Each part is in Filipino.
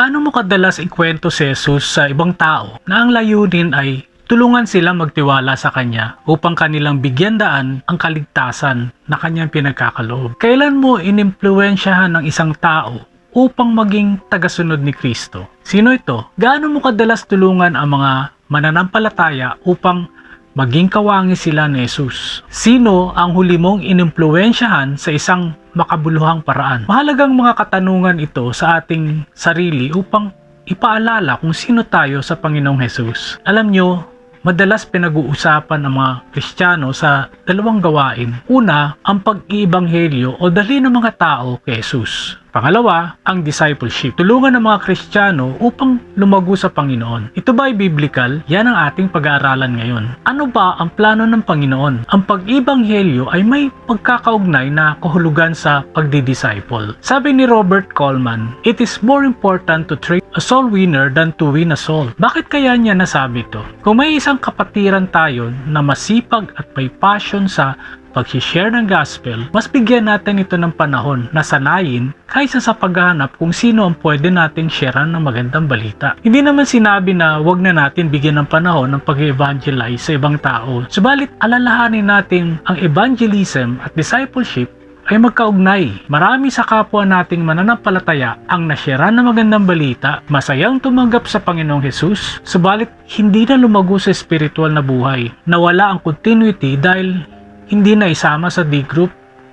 Gaano mo kadalas ikwento si Jesus sa ibang tao na ang layunin ay tulungan sila magtiwala sa Kanya upang kanilang bigyan daan ang kaligtasan na Kanyang pinagkakaloob? Kailan mo inimpluwensyahan ng isang tao upang maging tagasunod ni Kristo? Sino ito? Gaano mo kadalas tulungan ang mga mananampalataya upang maging kawangi sila ni Jesus? Sino ang huli mong inimpluwensyahan sa isang makabuluhang paraan? Mahalagang mga katanungan ito sa ating sarili upang ipaalala kung sino tayo sa Panginoong Jesus. Alam nyo, madalas pinag-uusapan ng mga Kristiyano sa dalawang gawain. Una, ang pag-iibanghelyo o dali ng mga tao kay Jesus. Pangalawa, ang discipleship. Tulungan ng mga Kristiyano upang lumago sa Panginoon. Ito ba ay biblical? Yan ang ating pag-aaralan ngayon. Ano ba ang plano ng Panginoon? Ang pag-ibanghelyo ay may pagkakaugnay na kahulugan sa pagdi-disciple. Sabi ni Robert Coleman, It is more important to train a soul winner than to win a soul. Bakit kaya niya nasabi to? Kung may isang kapatiran tayo na masipag at may passion sa pag-share ng gospel, mas bigyan natin ito ng panahon na sanayin kaysa sa paghahanap kung sino ang pwede nating sharean ng magandang balita. Hindi naman sinabi na wag na natin bigyan ng panahon ng pag-evangelize sa ibang tao. Subalit alalahanin natin ang evangelism at discipleship ay magkaugnay. Marami sa kapwa nating mananampalataya ang nasyera ng magandang balita, masayang tumanggap sa Panginoong Hesus, subalit hindi na lumago sa spiritual na buhay. Nawala ang continuity dahil hindi na isama sa D group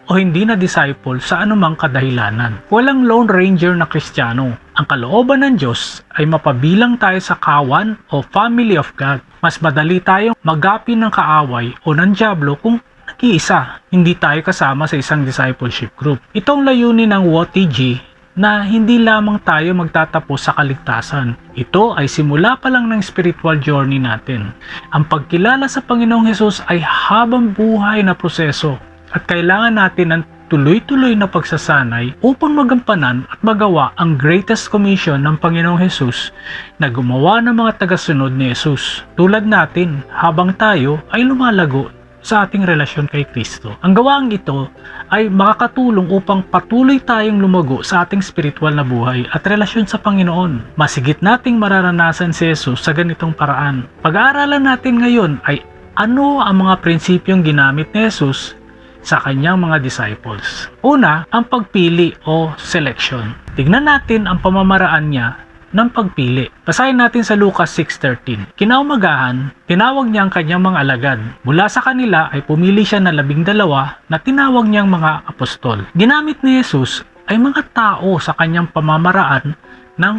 o hindi na disciple sa anumang kadahilanan. Walang lone ranger na kristyano. Ang kalooban ng Diyos ay mapabilang tayo sa kawan o family of God. Mas madali tayong magapi ng kaaway o ng Diablo kung nag-iisa, hindi tayo kasama sa isang discipleship group. Itong layunin ng WOTG na hindi lamang tayo magtatapos sa kaligtasan. Ito ay simula pa lang ng spiritual journey natin. Ang pagkilala sa Panginoong Hesus ay habang buhay na proseso at kailangan natin ng tuloy-tuloy na pagsasanay upang magampanan at magawa ang greatest commission ng Panginoong Hesus na gumawa ng mga tagasunod ni Hesus. Tulad natin, habang tayo ay lumalago sa ating relasyon kay Kristo. Ang gawaang ito ay makakatulong upang patuloy tayong lumago sa ating spiritual na buhay at relasyon sa Panginoon. Masigit nating mararanasan si Jesus sa ganitong paraan. Pag-aaralan natin ngayon ay ano ang mga prinsipyong ginamit ni Jesus sa kanyang mga disciples. Una, ang pagpili o selection. Tignan natin ang pamamaraan niya ng pagpili. Basahin natin sa Lucas 6.13. Kinaumagahan, tinawag niya ang kanyang mga alagad. Mula sa kanila ay pumili siya ng labing dalawa na tinawag niyang mga apostol. Ginamit ni Jesus ay mga tao sa kanyang pamamaraan ng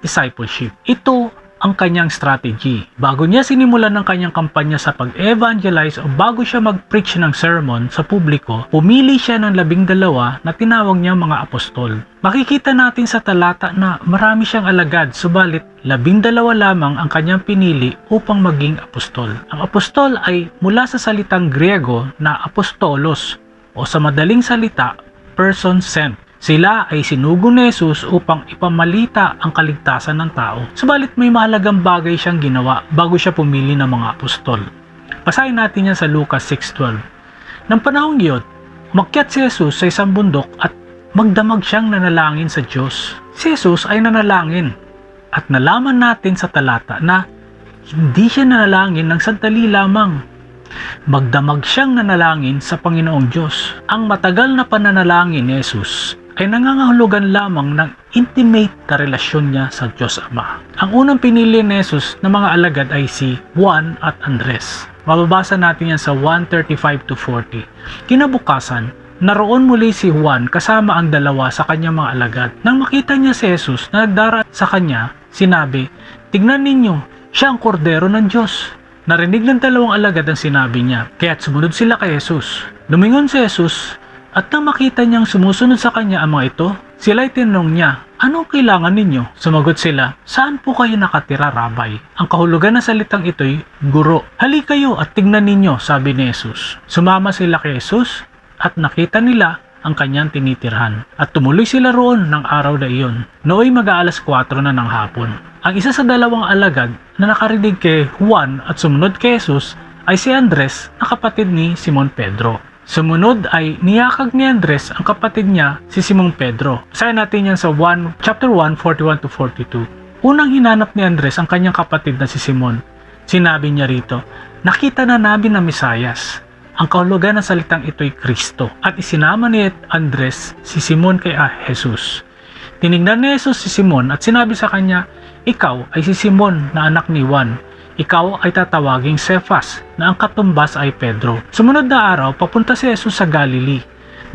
discipleship. Ito ang kanyang strategy. Bago niya sinimulan ng kanyang kampanya sa pag-evangelize o bago siya mag-preach ng sermon sa publiko, pumili siya ng labing dalawa na tinawag niya mga apostol. Makikita natin sa talata na marami siyang alagad, subalit labing dalawa lamang ang kanyang pinili upang maging apostol. Ang apostol ay mula sa salitang Griego na apostolos o sa madaling salita, person sent. Sila ay sinugo ni Jesus upang ipamalita ang kaligtasan ng tao. Subalit may mahalagang bagay siyang ginawa bago siya pumili ng mga apostol. Basahin natin yan sa Lucas 6.12. Nang panahong iyon, umakyat si Jesus sa isang bundok at magdamag siyang nanalangin sa Diyos. Si Jesus ay nanalangin at nalaman natin sa talata na hindi siya nanalangin ng sandali lamang magdamag siyang nanalangin sa Panginoong Diyos. Ang matagal na pananalangin ni Jesus ay nangangahulugan lamang ng intimate na relasyon niya sa Diyos Ama. Ang unang pinili ni Jesus na mga alagad ay si Juan at Andres. Mababasa natin yan sa 135 to 40. Kinabukasan, naroon muli si Juan kasama ang dalawa sa kanyang mga alagad. Nang makita niya si Jesus na nagdara sa kanya, sinabi, Tignan ninyo, siya ang kordero ng Diyos. Narinig ng dalawang alagad ang sinabi niya, kaya't sumunod sila kay Jesus. Lumingon si Jesus at nang makita niyang sumusunod sa kanya ang mga ito, sila'y tinanong niya, Anong kailangan ninyo? Sumagot sila, Saan po kayo nakatira, Rabay? Ang kahulugan ng salitang ito'y guro. Hali kayo at tignan ninyo, sabi ni Jesus. Sumama sila kay Jesus at nakita nila ang kanyang tinitirhan. At tumuloy sila roon ng araw na iyon. Nooy mag-aalas 4 na ng hapon. Ang isa sa dalawang alagad na nakarinig kay Juan at sumunod kay Jesus ay si Andres na kapatid ni Simon Pedro. Sumunod ay niyakag ni Andres ang kapatid niya si Simong Pedro. Basahin natin yan sa 1, chapter 1, 41 to 42. Unang hinanap ni Andres ang kanyang kapatid na si Simon. Sinabi niya rito, Nakita na namin na Misayas. Ang kahulugan ng salitang ito'y Kristo. At isinama ni Andres si Simon kay ah, Jesus. Tinignan ni Jesus si Simon at sinabi sa kanya, Ikaw ay si Simon na anak ni Juan. Ikaw ay tatawaging Cephas na ang katumbas ay Pedro. Sumunod na araw, papunta si Jesus sa Galilee.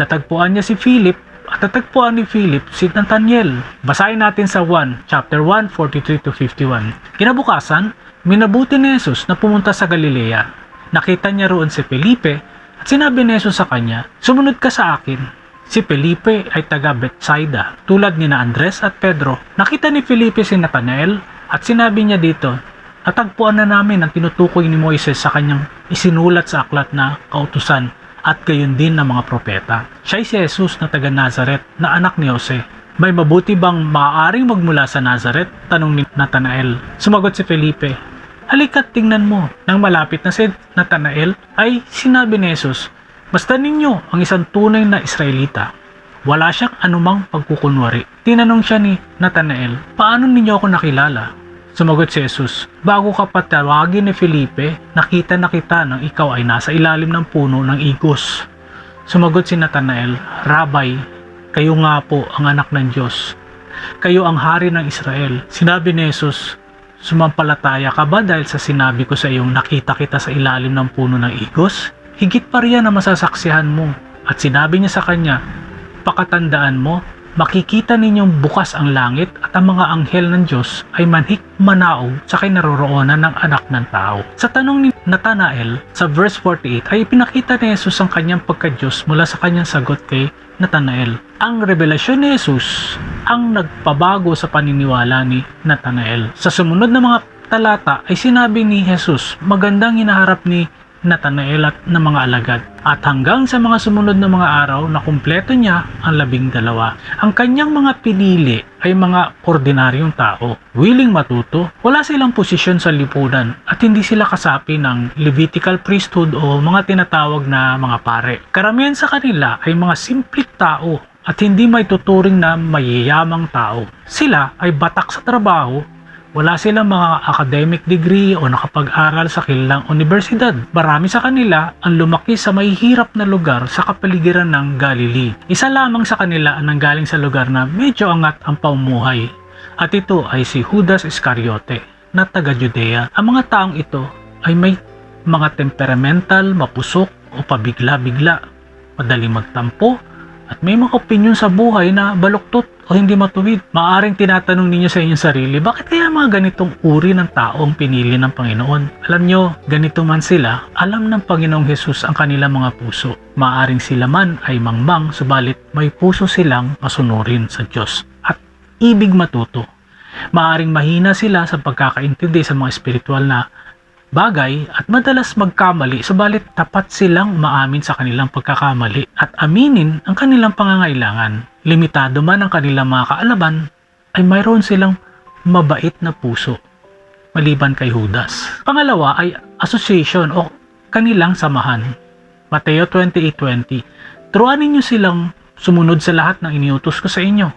Natagpuan niya si Philip at natagpuan ni Philip si Nathaniel. Basahin natin sa 1, chapter 1, 43 to 51. Kinabukasan, minabuti ni Jesus na pumunta sa Galilea. Nakita niya roon si Felipe at sinabi ni Jesus sa kanya, Sumunod ka sa akin. Si Felipe ay taga Bethsaida, tulad ni na Andres at Pedro. Nakita ni Felipe si Nathanael at sinabi niya dito, Natagpuan na namin ang tinutukoy ni Moises sa kanyang isinulat sa aklat na kautusan at gayon din ng mga propeta. Siya ay si Jesus na taga Nazaret na anak ni Jose. May mabuti bang maaaring magmula sa Nazaret? Tanong ni Nathanael. Sumagot si Felipe, Halika't tingnan mo. Nang malapit na si Nathanael ay sinabi ni Jesus, Basta ninyo ang isang tunay na Israelita. Wala siyang anumang pagkukunwari. Tinanong siya ni Nathanael, Paano ninyo ako nakilala? Sumagot si Jesus, Bago ka patawagin ni Felipe, nakita na kita nang ikaw ay nasa ilalim ng puno ng igos. Sumagot si Nathanael, Rabay, kayo nga po ang anak ng Diyos. Kayo ang hari ng Israel. Sinabi ni Jesus, Sumampalataya ka ba dahil sa sinabi ko sa iyong nakita kita sa ilalim ng puno ng igos? Higit pa riyan na masasaksihan mo. At sinabi niya sa kanya, Pakatandaan mo, makikita ninyong bukas ang langit at ang mga anghel ng Diyos ay manhik manaog sa kinaroroonan ng anak ng tao. Sa tanong ni Nathanael sa verse 48 ay pinakita ni Jesus ang kanyang pagka-Diyos mula sa kanyang sagot kay Nathanael. Ang revelasyon ni Jesus ang nagpabago sa paniniwala ni Nathanael. Sa sumunod na mga talata ay sinabi ni Jesus, magandang hinaharap ni Nathanael at ng mga alagad. At hanggang sa mga sumunod na mga araw na kumpleto niya ang labing dalawa. Ang kanyang mga pinili ay mga ordinaryong tao, willing matuto, wala silang posisyon sa lipunan at hindi sila kasapi ng Levitical priesthood o mga tinatawag na mga pare. Karamihan sa kanila ay mga simplik tao at hindi may tuturing na mayayamang tao. Sila ay batak sa trabaho wala silang mga academic degree o nakapag-aral sa kilalang universidad. Marami sa kanila ang lumaki sa mahihirap na lugar sa kapaligiran ng Galilee. Isa lamang sa kanila ang nanggaling sa lugar na medyo angat ang pamumuhay. At ito ay si Judas Iscariote na taga Judea. Ang mga taong ito ay may mga temperamental, mapusok o pabigla-bigla, madaling magtampo, at may mga opinyon sa buhay na baluktot o hindi matuwid. Maaring tinatanong ninyo sa inyong sarili, bakit kaya mga ganitong uri ng tao ang pinili ng Panginoon? Alam nyo, ganito man sila, alam ng Panginoong Hesus ang kanilang mga puso. Maaring sila man ay mangmang, subalit may puso silang masunurin sa Diyos at ibig matuto. Maaring mahina sila sa pagkakaintindi sa mga espiritual na bagay at madalas magkamali subalit tapat silang maamin sa kanilang pagkakamali at aminin ang kanilang pangangailangan. Limitado man ang kanilang mga kaalaman ay mayroon silang mabait na puso maliban kay Judas. Pangalawa ay association o kanilang samahan. Mateo 28.20 Turuan ninyo silang sumunod sa lahat ng iniutos ko sa inyo.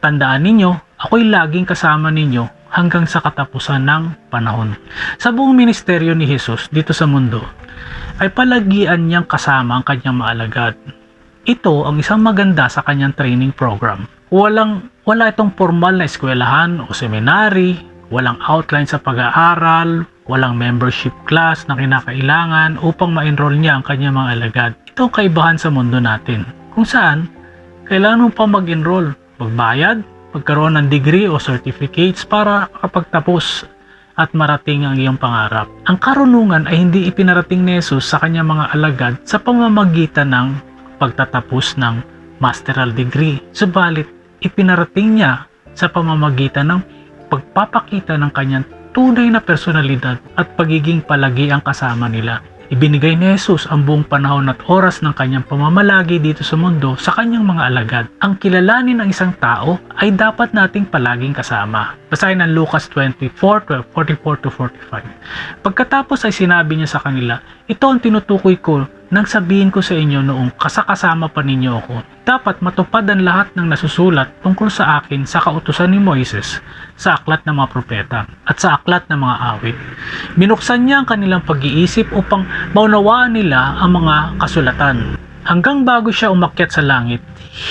Tandaan ninyo, ako'y laging kasama ninyo hanggang sa katapusan ng panahon. Sa buong ministeryo ni Jesus dito sa mundo, ay palagian niyang kasama ang kanyang maalagad. Ito ang isang maganda sa kanyang training program. Walang, wala itong formal na eskwelahan o seminary, walang outline sa pag-aaral, walang membership class na kinakailangan upang ma-enroll niya ang kanyang mga alagad. Ito ang kaibahan sa mundo natin, kung saan kailangan mo pa mag-enroll, magbayad, magkaroon ng degree o certificates para makapagtapos at marating ang iyong pangarap. Ang karunungan ay hindi ipinarating ni Jesus sa kanyang mga alagad sa pamamagitan ng pagtatapos ng masteral degree. Subalit, ipinarating niya sa pamamagitan ng pagpapakita ng kanyang tunay na personalidad at pagiging palagi ang kasama nila. Ibinigay ni Jesus ang buong panahon at oras ng kanyang pamamalagi dito sa mundo sa kanyang mga alagad. Ang kilalanin ng isang tao ay dapat nating palaging kasama. Basahin ang Lucas 24, 44 to 45. Pagkatapos ay sinabi niya sa kanila, ito ang tinutukoy ko nang sabihin ko sa inyo noong kasakasama pa ninyo ako, dapat matupad ang lahat ng nasusulat tungkol sa akin sa kautusan ni Moises sa aklat ng mga propeta at sa aklat ng mga awit. Binuksan niya ang kanilang pag-iisip upang maunawaan nila ang mga kasulatan. Hanggang bago siya umakyat sa langit,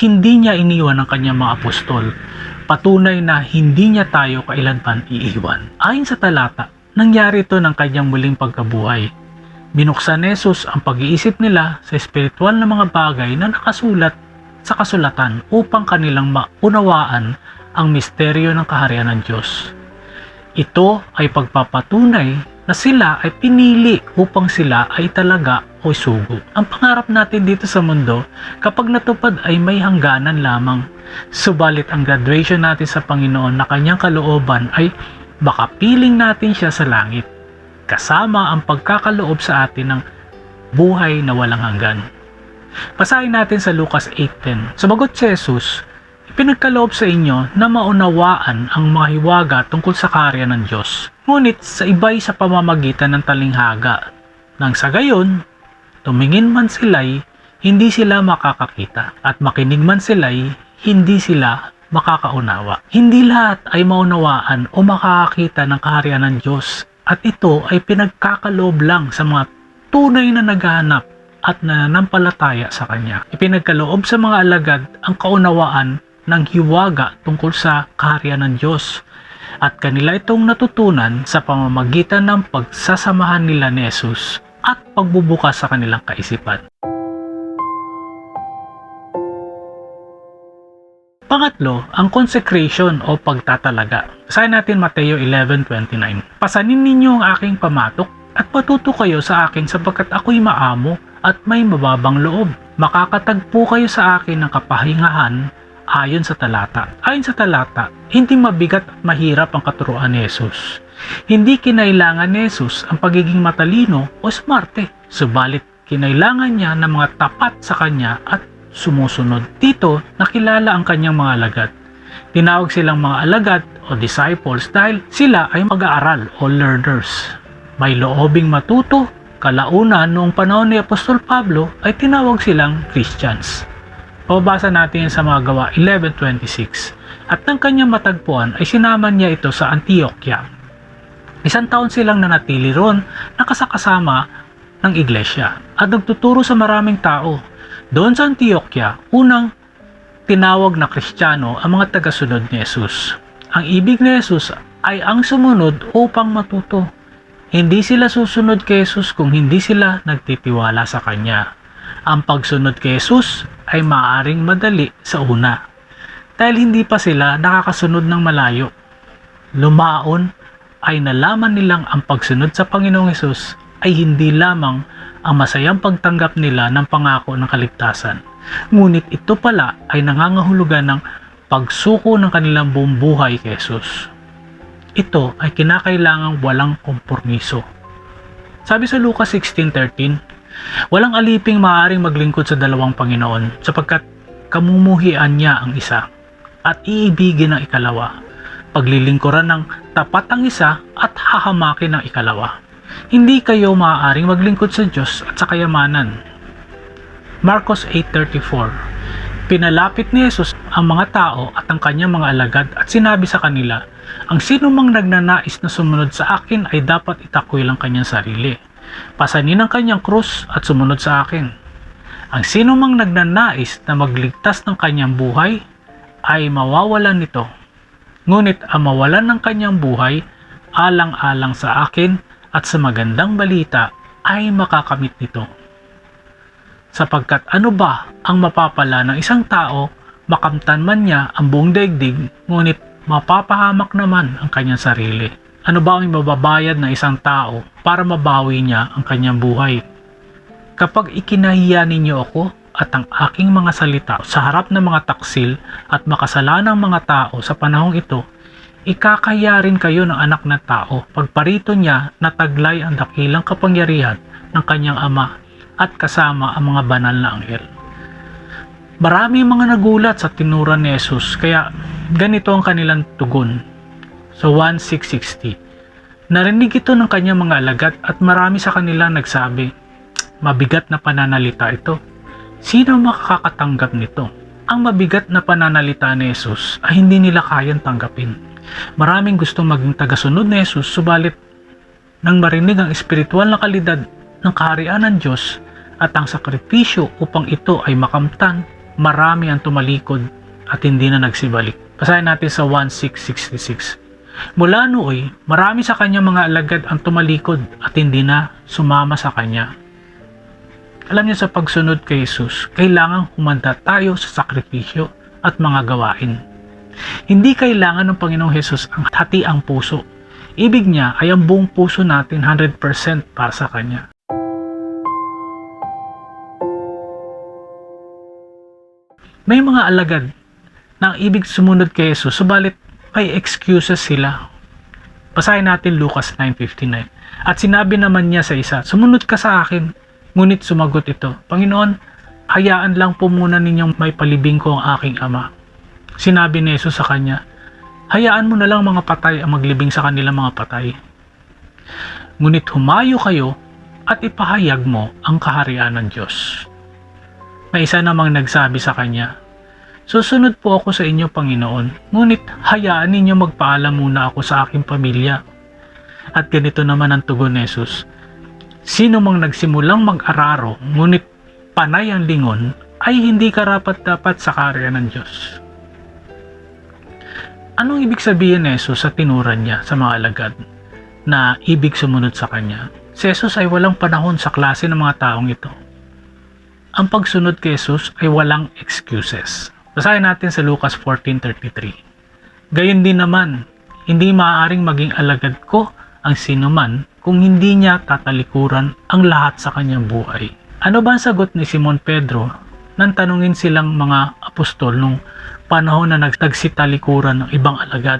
hindi niya iniwan ang kanyang mga apostol. Patunay na hindi niya tayo kailanman iiwan. Ayon sa talata, nangyari ito ng kanyang muling pagkabuhay. Binuksan ni Jesus ang pag-iisip nila sa espiritual na mga bagay na nakasulat sa kasulatan upang kanilang maunawaan ang misteryo ng kaharian ng Diyos. Ito ay pagpapatunay na sila ay pinili upang sila ay talaga o sugo. Ang pangarap natin dito sa mundo, kapag natupad ay may hangganan lamang. Subalit ang graduation natin sa Panginoon na kanyang kalooban ay baka piling natin siya sa langit kasama ang pagkakaloob sa atin ng buhay na walang hanggan. Basahin natin sa Lucas 8.10. Sumagot si Jesus, Ipinagkaloob sa inyo na maunawaan ang mga hiwaga tungkol sa karya ng Diyos. Ngunit sa iba'y sa pamamagitan ng talinghaga. Nang sa gayon, tumingin man sila'y hindi sila makakakita at makinig man sila'y hindi sila makakaunawa. Hindi lahat ay maunawaan o makakakita ng kaharian ng Diyos at ito ay pinagkakaloob lang sa mga tunay na naghahanap at nananampalataya sa Kanya. Ipinagkaloob sa mga alagad ang kaunawaan ng hiwaga tungkol sa kaharian ng Diyos at kanila itong natutunan sa pamamagitan ng pagsasamahan nila ni Jesus at pagbubukas sa kanilang kaisipan. Pangatlo, ang consecration o pagtatalaga. Basahin natin Mateo 11.29. Pasanin ninyo ang aking pamatok at patuto kayo sa akin sapagkat ako'y maamo at may mababang loob. Makakatagpo kayo sa akin ng kapahingahan ayon sa talata. Ayon sa talata, hindi mabigat at mahirap ang katuruan ni Jesus. Hindi kinailangan ni Jesus ang pagiging matalino o smarte, subalit kinailangan niya ng mga tapat sa kanya at sumusunod. Dito, nakilala ang kanyang mga alagad. Tinawag silang mga alagad o disciples dahil sila ay mag-aaral o learners. May loobing matuto, kalaunan noong panahon ni Apostol Pablo ay tinawag silang Christians. Pabasa natin sa mga gawa 11.26 at nang kanyang matagpuan ay sinama niya ito sa Antioquia. Isang taon silang nanatili ron nakasakasama ng iglesia at nagtuturo sa maraming tao doon sa Antioquia, unang tinawag na Kristiyano ang mga tagasunod ni Jesus. Ang ibig ni Jesus ay ang sumunod upang matuto. Hindi sila susunod kay Jesus kung hindi sila nagtitiwala sa Kanya. Ang pagsunod kay Jesus ay maaring madali sa una dahil hindi pa sila nakakasunod ng malayo. Lumaon ay nalaman nilang ang pagsunod sa Panginoong Yesus ay hindi lamang ang masayang pagtanggap nila ng pangako ng kaligtasan. Ngunit ito pala ay nangangahulugan ng pagsuko ng kanilang buong buhay kay Jesus. Ito ay kinakailangang walang kompromiso. Sabi sa Lucas 16.13, Walang aliping maaaring maglingkod sa dalawang Panginoon sapagkat kamumuhian niya ang isa at iibigin ang ikalawa. Paglilingkuran ng tapat ang isa at hahamakin ang ikalawa hindi kayo maaaring maglingkod sa Diyos at sa kayamanan. Marcos 8.34 Pinalapit ni Jesus ang mga tao at ang kanyang mga alagad at sinabi sa kanila, Ang sino mang nagnanais na sumunod sa akin ay dapat itakwil ang kanyang sarili. Pasanin ang kanyang krus at sumunod sa akin. Ang sino mang nagnanais na magligtas ng kanyang buhay ay mawawalan nito. Ngunit ang mawalan ng kanyang buhay alang-alang sa akin at sa magandang balita ay makakamit nito. Sapagkat ano ba ang mapapala ng isang tao makamtan man niya ang buong daigdig ngunit mapapahamak naman ang kanyang sarili. Ano ba ang mababayad ng isang tao para mabawi niya ang kanyang buhay? Kapag ikinahiya ninyo ako at ang aking mga salita sa harap ng mga taksil at makasalanang mga tao sa panahong ito, ikakaya rin kayo ng anak na tao pagparito niya na taglay ang dakilang kapangyarihan ng kanyang ama at kasama ang mga banal na anghel. Marami mga nagulat sa tinura ni Jesus kaya ganito ang kanilang tugon. So 1.660 Narinig ito ng kanyang mga alagad at marami sa kanila nagsabi, mabigat na pananalita ito. Sino ang makakatanggap nito? Ang mabigat na pananalita ni Jesus ay hindi nila kayang tanggapin. Maraming gustong maging tagasunod ni Jesus, subalit nang marinig ang espiritual na kalidad ng kaharian ng Diyos at ang sakripisyo upang ito ay makamtan, marami ang tumalikod at hindi na nagsibalik. Basahin natin sa 1666. Mula nooy, marami sa kanyang mga alagad ang tumalikod at hindi na sumama sa kanya. Alam niyo sa pagsunod kay Jesus, kailangang humanda tayo sa sakripisyo at mga gawain. Hindi kailangan ng Panginoong Jesus ang hati ang puso. Ibig niya ay ang buong puso natin 100% para sa Kanya. May mga alagad na ang ibig sumunod kay Jesus, subalit may excuses sila. Basahin natin Lucas 9.59. At sinabi naman niya sa isa, sumunod ka sa akin. Ngunit sumagot ito, Panginoon, hayaan lang po muna ninyong may palibing ko ang aking ama. Sinabi ni Jesus sa kanya, hayaan mo na lang mga patay ang maglibing sa kanilang mga patay. Ngunit humayo kayo at ipahayag mo ang kaharian ng Diyos. May isa namang nagsabi sa kanya, Susunod po ako sa inyo, Panginoon, ngunit hayaan ninyo magpaalam muna ako sa aking pamilya. At ganito naman ang tugon ni Jesus, Sino mang nagsimulang mag-araro, ngunit panay ang lingon, ay hindi karapat-dapat sa karya ng Diyos. Anong ibig sabihin ni Jesus sa tinuran niya sa mga alagad na ibig sumunod sa Kanya? Si Jesus ay walang panahon sa klase ng mga taong ito. Ang pagsunod kay Jesus ay walang excuses. Basahin natin sa Lucas 14.33. Gayon din naman, hindi maaaring maging alagad ko ang sinuman kung hindi niya tatalikuran ang lahat sa kanyang buhay. Ano ba ang sagot ni Simon Pedro nang tanungin silang mga apostol nung panahon na nagsitalikuran ng ibang alagad?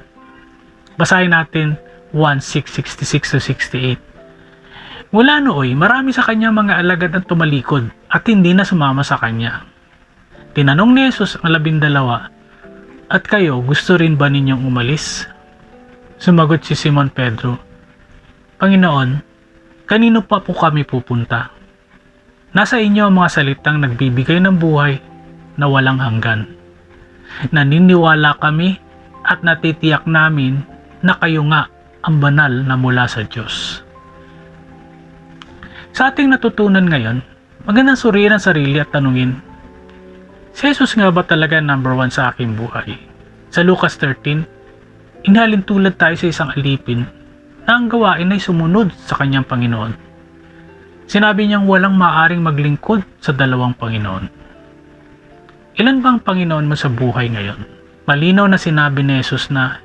Basahin natin 1.666-68. Mula nooy, marami sa kanya mga alagad ang tumalikod at hindi na sumama sa kanya. Tinanong ni Jesus ang labindalawa, At kayo, gusto rin ba ninyong umalis? Sumagot si Simon Pedro, Panginoon, kanino pa po kami pupunta? Nasa inyo ang mga salitang nagbibigay ng buhay na walang hanggan. Naniniwala kami at natitiyak namin na kayo nga ang banal na mula sa Diyos. Sa ating natutunan ngayon, magandang suriin ang sarili at tanungin, Si Jesus nga ba talaga number one sa aking buhay? Sa Lucas 13, inhalin tulad tayo sa isang alipin na ang gawain ay sumunod sa kanyang Panginoon. Sinabi niyang walang maaring maglingkod sa dalawang Panginoon. Ilan bang Panginoon mo sa buhay ngayon? Malinaw na sinabi ni Jesus na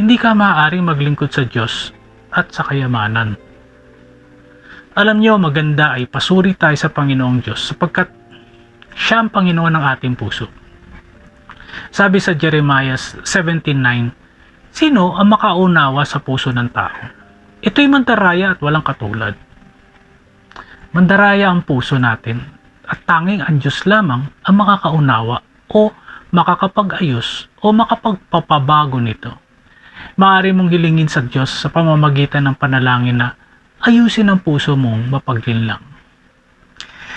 hindi ka maaaring maglingkod sa Diyos at sa kayamanan. Alam niyo maganda ay pasuri tayo sa Panginoong Diyos sapagkat siya ang Panginoon ng ating puso. Sabi sa Jeremiah 17.9, Sino ang makaunawa sa puso ng tao? Ito'y mandaraya at walang katulad. Mandaraya ang puso natin at tanging ang Diyos lamang ang makakaunawa o makakapag-ayos o makapagpapabago nito. Maaari mong hilingin sa Diyos sa pamamagitan ng panalangin na ayusin ang puso mong mapaglinlang.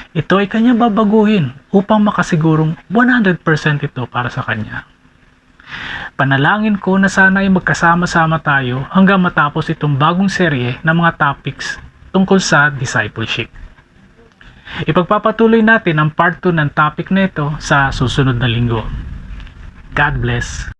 Ito ay kanya babaguhin upang makasigurong 100% ito para sa kanya. Panalangin ko na sana ay magkasama-sama tayo hanggang matapos itong bagong serye ng mga topics tungkol sa discipleship. Ipagpapatuloy natin ang part 2 ng topic na ito sa susunod na linggo. God bless.